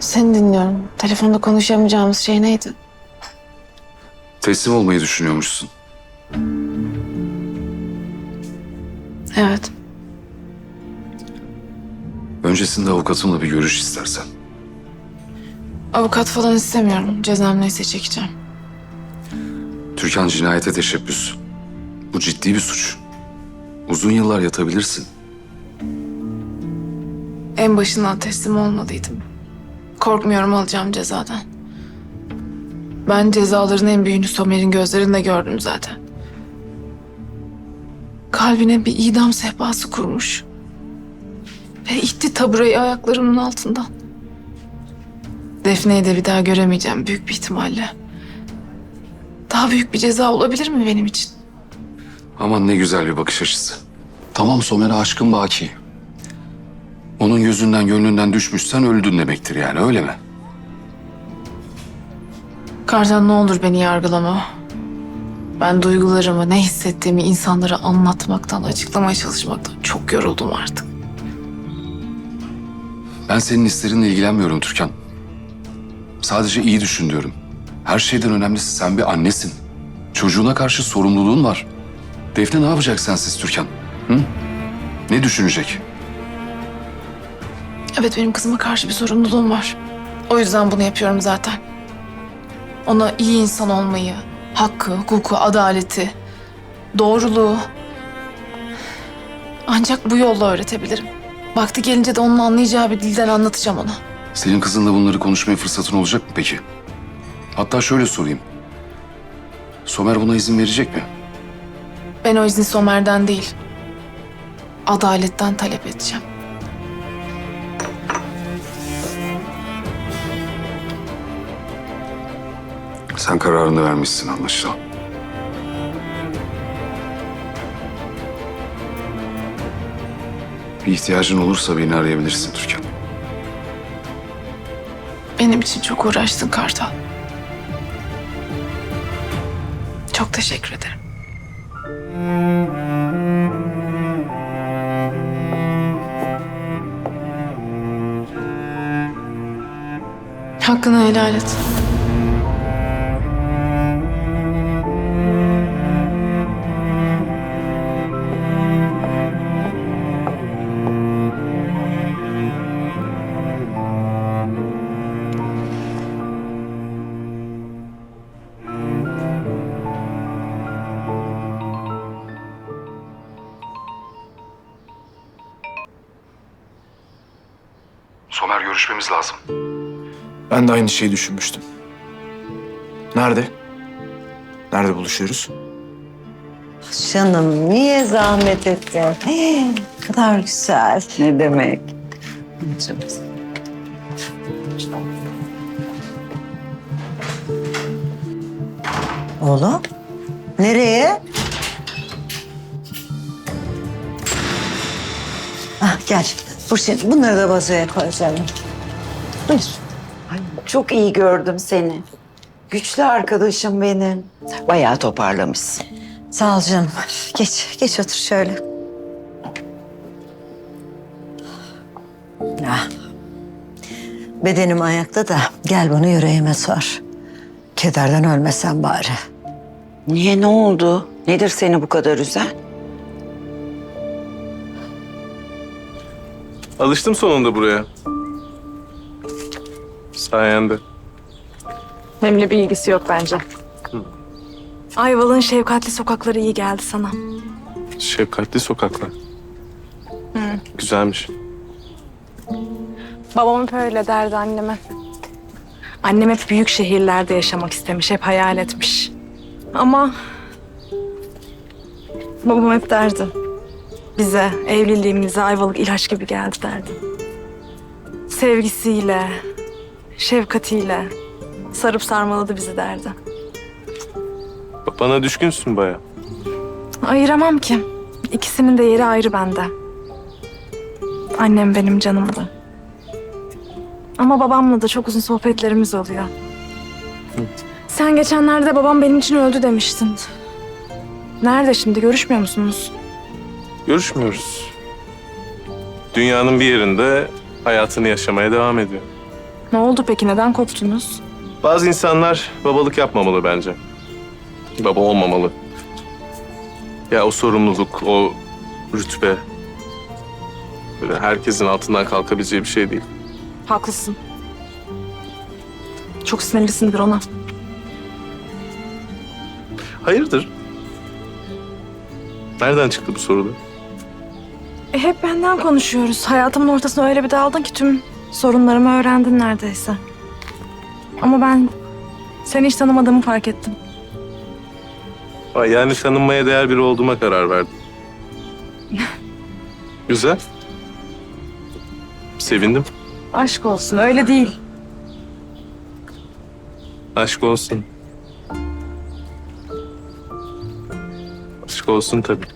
Seni dinliyorum. Telefonda konuşamayacağımız şey neydi? Teslim olmayı düşünüyormuşsun. Evet. Öncesinde avukatımla bir görüş istersen. Avukat falan istemiyorum. Cezam neyse çekeceğim. Türkan cinayete teşebbüs. Bu ciddi bir suç. Uzun yıllar yatabilirsin. En başından teslim olmalıydım. Korkmuyorum alacağım cezadan. Ben cezaların en büyüğünü Somer'in gözlerinde gördüm zaten. Kalbine bir idam sehpası kurmuş. Ve itti taburayı ayaklarımın altından. Defne'yi de bir daha göremeyeceğim büyük bir ihtimalle. Daha büyük bir ceza olabilir mi benim için? Aman ne güzel bir bakış açısı. Tamam Somer'e aşkın baki. Onun gözünden gönlünden düşmüşsen öldün demektir yani öyle mi? Kartal ne olur beni yargılama. Ben duygularımı, ne hissettiğimi insanlara anlatmaktan, açıklamaya çalışmaktan çok yoruldum artık. Ben senin hislerinle ilgilenmiyorum Türkan. Sadece iyi düşün diyorum. Her şeyden önemlisi sen bir annesin. Çocuğuna karşı sorumluluğun var. Defne ne yapacak sensiz Türkan? Hı? Ne düşünecek? Evet benim kızıma karşı bir sorumluluğum var. O yüzden bunu yapıyorum zaten. Ona iyi insan olmayı, hakkı, hukuku, adaleti, doğruluğu ancak bu yolla öğretebilirim. Vakti gelince de onun anlayacağı bir dilden anlatacağım ona. Senin kızınla bunları konuşmaya fırsatın olacak mı peki? Hatta şöyle sorayım. Somer buna izin verecek mi? Ben o izni Somer'den değil, adaletten talep edeceğim. Sen kararını vermişsin anlaşılan. Bir ihtiyacın olursa beni arayabilirsin Türkan. Benim için çok uğraştın Kartal. Çok teşekkür ederim. Hakkını helal et. Somer görüşmemiz lazım. Ben de aynı şeyi düşünmüştüm. Nerede? Nerede buluşuyoruz? Canım niye zahmet ettin? Hey, ne kadar güzel. Ne demek? Canım. Oğlum, nereye? Ah, gel. Burçin, bunları da vazoya koy canım. Buyur. Ay, çok iyi gördüm seni. Güçlü arkadaşım benim. Bayağı toparlamışsın. Sağ ol canım. Geç, geç otur şöyle. Ah. Bedenim ayakta da gel bunu yüreğime sor. Kederden ölmesen bari. Niye ne oldu? Nedir seni bu kadar üzen? Alıştım sonunda buraya. Sayende. Benimle bir ilgisi yok bence. Ayvalık'ın şefkatli sokakları iyi geldi sana. Şefkatli sokaklar. Güzelmiş. Babam hep öyle derdi anneme. Annem hep büyük şehirlerde yaşamak istemiş, hep hayal etmiş. Ama babam hep derdi. Bize, evliliğimize Ayvalık ilaç gibi geldi derdi. Sevgisiyle, şefkatiyle sarıp sarmaladı bizi derdi. Bana düşkünsün baya. Ayıramam ki. İkisinin de yeri ayrı bende. Annem benim canımdı. Ama babamla da çok uzun sohbetlerimiz oluyor. Sen geçenlerde babam benim için öldü demiştin. Nerede şimdi? Görüşmüyor musunuz? Görüşmüyoruz. Dünyanın bir yerinde hayatını yaşamaya devam ediyor. Ne oldu peki? Neden koptunuz? Bazı insanlar babalık yapmamalı bence. Baba olmamalı. Ya o sorumluluk, o rütbe... Böyle herkesin altından kalkabileceği bir şey değil. Haklısın. Çok sinirlisindir ona. Hayırdır? Nereden çıktı bu soruda? E hep benden konuşuyoruz. Hayatımın ortasına öyle bir daldın ki tüm sorunlarımı öğrendin neredeyse. Ama ben seni hiç tanımadığımı fark ettim. Ay, Yani tanınmaya değer biri olduğuma karar verdim. Güzel. Sevindim. Aşk olsun öyle değil. Aşk olsun. Aşk olsun tabii.